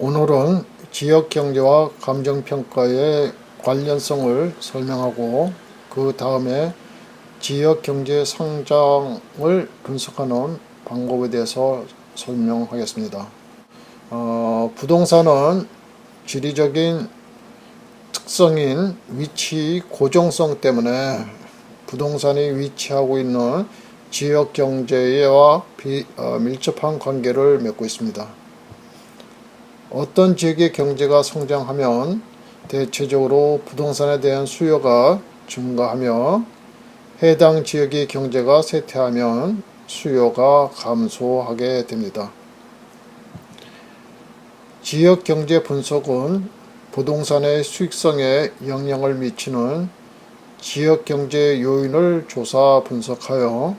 오늘은 지역 경제와 감정 평가의 관련성을 설명하고 그 다음에 지역 경제 성장을 분석하는 방법에 대해서 설명하겠습니다. 어, 부동산은 지리적인 특성인 위치 고정성 때문에 부동산이 위치하고 있는 지역 경제와 비- 어, 밀접한 관계를 맺고 있습니다. 어떤 지역의 경제가 성장하면 대체적으로 부동산에 대한 수요가 증가하며 해당 지역의 경제가 쇠퇴하면 수요가 감소하게 됩니다. 지역 경제 분석은 부동산의 수익성에 영향을 미치는 지역 경제 요인을 조사 분석하여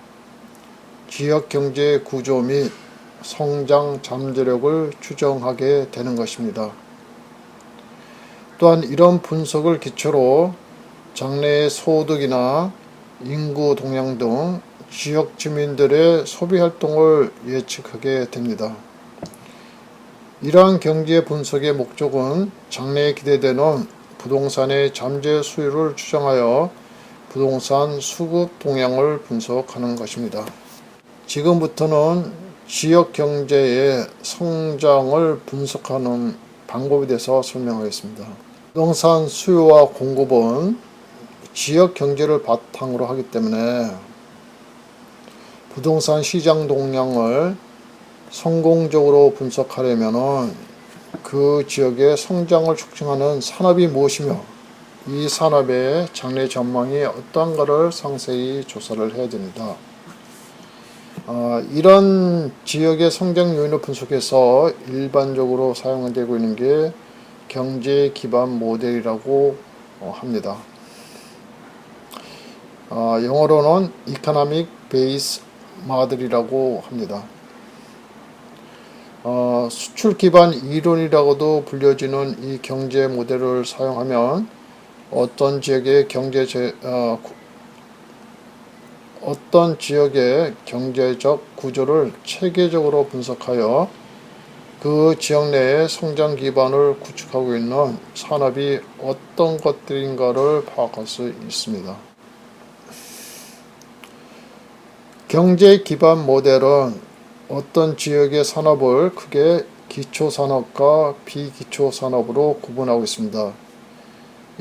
지역 경제 구조 및 성장 잠재력을 추정하게 되는 것입니다. 또한 이런 분석을 기초로 장래의 소득이나 인구 동향 등 지역 주민들의 소비 활동을 예측하게 됩니다. 이러한 경제 분석의 목적은 장래에 기대되는 부동산의 잠재 수요를 추정하여 부동산 수급 동향을 분석하는 것입니다. 지금부터는 지역 경제의 성장을 분석하는 방법에 대해서 설명하겠습니다. 부동산 수요와 공급은 지역 경제를 바탕으로 하기 때문에 부동산 시장 동향을 성공적으로 분석하려면 그 지역의 성장을 촉진하는 산업이 무엇이며 이 산업의 장래 전망이 어떠한가를 상세히 조사를 해야 됩니다. 어, 이런 지역의 성장 요인을 분석해서 일반적으로 사용되고 있는 게 경제 기반 모델이라고 어, 합니다. 어, 영어로는 Economic Base Model이라고 합니다. 어, 수출 기반 이론이라고도 불려지는 이 경제 모델을 사용하면 어떤 지역의 경제 어떤 지역의 경제적 구조를 체계적으로 분석하여 그 지역 내의 성장 기반을 구축하고 있는 산업이 어떤 것들인가를 파악할 수 있습니다. 경제 기반 모델은 어떤 지역의 산업을 크게 기초 산업과 비기초 산업으로 구분하고 있습니다.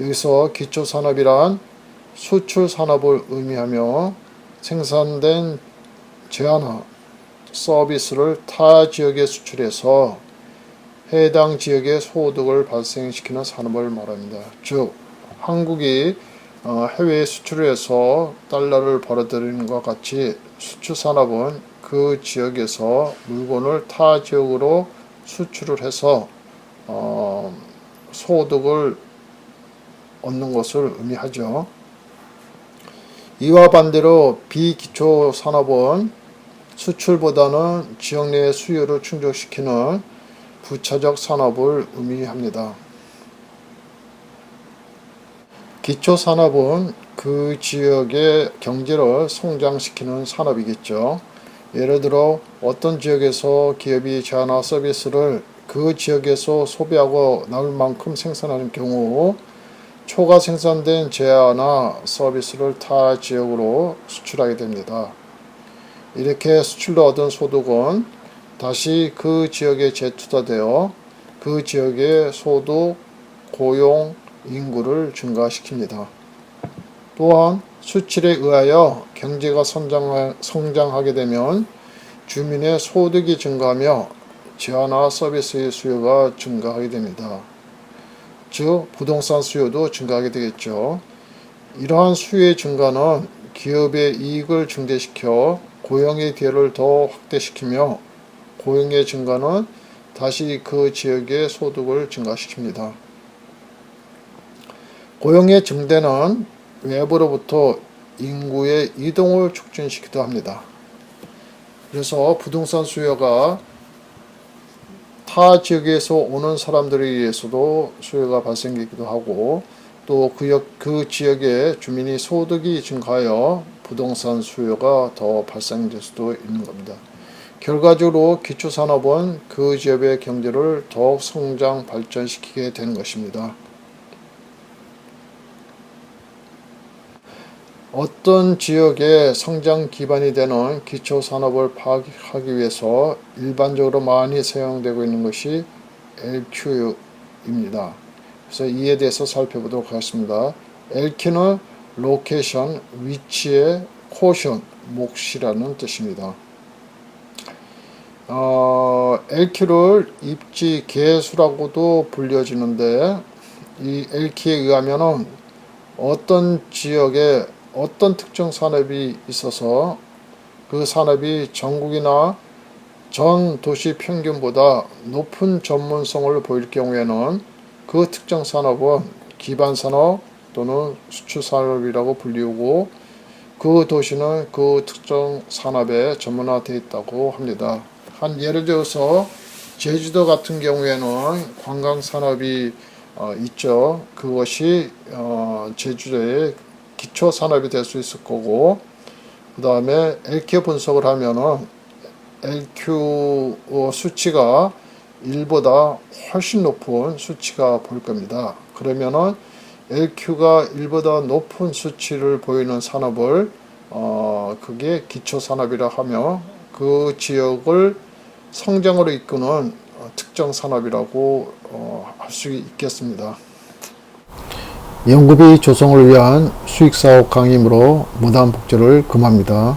여기서 기초 산업이란 수출 산업을 의미하며 생산된 제한화 서비스를 타 지역에 수출해서 해당 지역의 소득을 발생시키는 산업을 말합니다. 즉, 한국이 어, 해외에 수출을 해서 달러를 벌어들이는 것 같이 수출 산업은 그 지역에서 물건을 타 지역으로 수출을 해서 어, 소득을 얻는 것을 의미하죠. 이와 반대로 비기초 산업은 수출보다는 지역 내의 수요를 충족시키는 부차적 산업을 의미합니다. 기초 산업은 그 지역의 경제를 성장시키는 산업이겠죠. 예를 들어 어떤 지역에서 기업이 제한화 서비스를 그 지역에서 소비하고 나올 만큼 생산하는 경우 초과 생산된 제한화 서비스를 타 지역으로 수출하게 됩니다. 이렇게 수출로 얻은 소득은 다시 그 지역에 재투자되어 그 지역의 소득, 고용, 인구를 증가시킵니다. 또한 수출에 의하여 경제가 성장하, 성장하게 되면 주민의 소득이 증가하며 제한화 서비스의 수요가 증가하게 됩니다. 즉 부동산 수요도 증가하게 되겠죠. 이러한 수요의 증가는 기업의 이익을 증대시켜 고용의 기회를 더 확대시키며 고용의 증가는 다시 그 지역의 소득을 증가시킵니다. 고용의 증대는 외부로부터 인구의 이동을 촉진시키기도 합니다. 그래서 부동산 수요가 타 지역에서 오는 사람들에 의해서도 수요가 발생되기도 하고 또 그 그 지역의 주민이 소득이 증가하여 부동산 수요가 더 발생될 수도 있는 겁니다. 결과적으로 기초산업은 그 지역의 경제를 더욱 성장 발전시키게 되는 것입니다. 어떤 지역의 성장 기반이 되는 기초 산업을 파악하기 위해서 일반적으로 많이 사용되고 있는 것이 LQ입니다. 그래서 이에 대해서 살펴보도록 하겠습니다. LQ는 로케이션, 위치의 코션, 몫이라는 뜻입니다. 어, LQ를 입지 개수라고도 불려지는데 이 LQ에 의하면은 어떤 지역에 어떤 특정 산업이 있어서 그 산업이 전국이나 전 도시 평균보다 높은 전문성을 보일 경우에는 그 특정 산업은 기반 산업 또는 수출 산업이라고 불리우고 그 도시는 그 특정 산업에 전문화되어 있다고 합니다. 한 예를 들어서 제주도 같은 경우에는 관광 산업이 어, 있죠. 그것이 어, 제주도의 기초 산업이 될 수 있을 거고 그 다음에 LQ 분석을 하면은 LQ 어, 수치가 1보다 훨씬 높은 수치가 보일 겁니다. 그러면은 LQ가 1보다 높은 수치를 보이는 산업을 어, 그게 기초 산업이라 하며 그 지역을 성장으로 이끄는 어, 특정 산업이라고 어, 할 수 있겠습니다. 연구비 조성을 위한 수익사업 강의이므로 무단 복제를 금합니다.